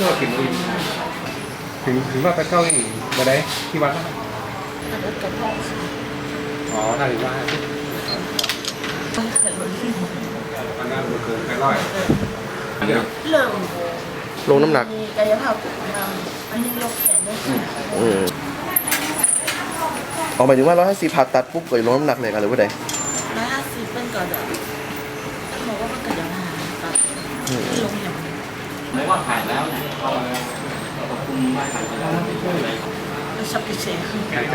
ก็กินอิ่มถึงถึงว่าไปเก้านี่มาได้ที่วัดนะรถกระเพาะค่ะอ๋อน่าจะว่าอันนั้นมันเกินไปร้อยอันนี้เริ่มลงน้ำหนักมีกายภาพอันนี้ลงแขนด้วยอืมออกหมายถึงว่าเราให้าสีผ่าตัดปุ๊บก็ลงน้ำหนักเลยกันหรือว่าใดร้อยห้าสิบเป็นก่อนเดี๋ยวบอกว่ามันเกิดยังไงแบบลงอย่าง ไม่ว่าผ่านแล้วเอาขอบคุณมากครับไม่ชอบกิเชฟไก่ใจ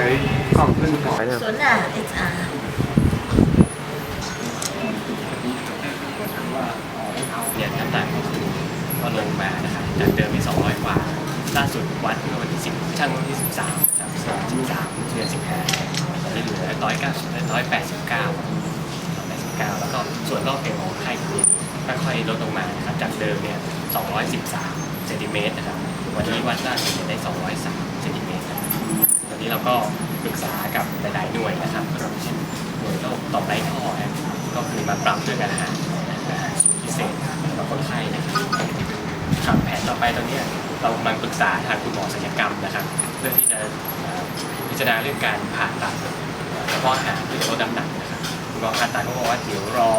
กล้องขึ้นก่อนไปเนี่ยส่วนหน้าเอชอาร์เนี่ยน้ำหนักก็ลงมานะครับจากเดิมมี 200 กว่า ล่าสุดวัดเมื่อวันที่ 10ช่างวันที่ 13ครับ13เดือน15ตอนนี้เหลือ109 189 189 แล้วก็ส่วนรอบเอวของไข้ค่อยๆลดลงมานะครับจากเดิมเนี่ย 213เซนติเมตรนะครับวันนี้วัดล่าสุดเนี่ยได้ 203เซนติเมตรนะครับตอนนี้เราก็ปรึกษากับหลายๆหน่วยนะครับเช่นหน่วยโรคต่อมไรท่อนะก็คือมาปรับด้วยอาหารอาหารสูตรพิเศษสำหรับคนไข้นะครับครับแผนต่อไปตอนนี้เรากำลังปรึกษาทางคุณหมอศัลยกรรมนะครับ เพื่อที่จะพิจารณาเรื่องการผ่าตัดเฉพาะอาหารเพื่อลดน้ำหนักนะครับคุณหมอผ่าตัดก็บอกว่าเดี๋ยวรอ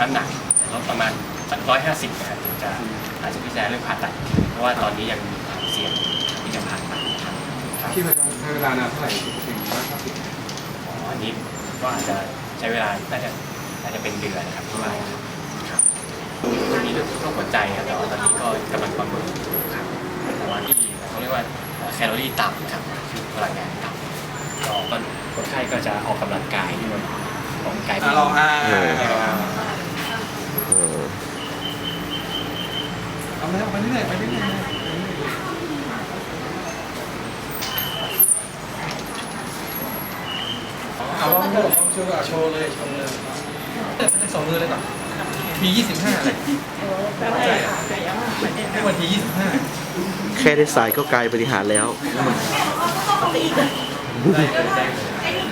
น้ำหนักลดประมาณ สักร้อยห้าสิบนะครับถึงจะอาจจะพิจารณาเรื่องผ่าตัด เพราะว่าตอนนี้ยังมีความเสี่ยงที่จะผ่าตัดนะครับครับที่มันใช้เวลานานเท่าไหร่ถึงร้อยห้าสิบอ๋ออันนี้ก็อาจจะใช้เวลาน่าจะน่าจะเป็นเดือนนะครับที่ว่าครับมันมีเรื่องโรคหัวใจครับแต่ว่าตอนนี้ก็กำลังประเมินอยู่ครับแต่ว่าที่เขาเรียกว่าแคลอรี่ต่ำครับคือพลังงานต่ำก็ก็คนไข้ก็จะออกกำลังกายด้วยออกกำลังกายลองอ่า เออเออ เอาไปไปเรื่อยไปเรื่อยเอาลองโชว์โชว์โชว์เลยโชว์เลยสองมือเลยก่อนทียี่สิบห้าเลยใช่ค่ะแต่ยังไม่วันทียี่สิบห้าแค่ได้สายก็กลายบริหารแล้วไปอีกได้ได้เลย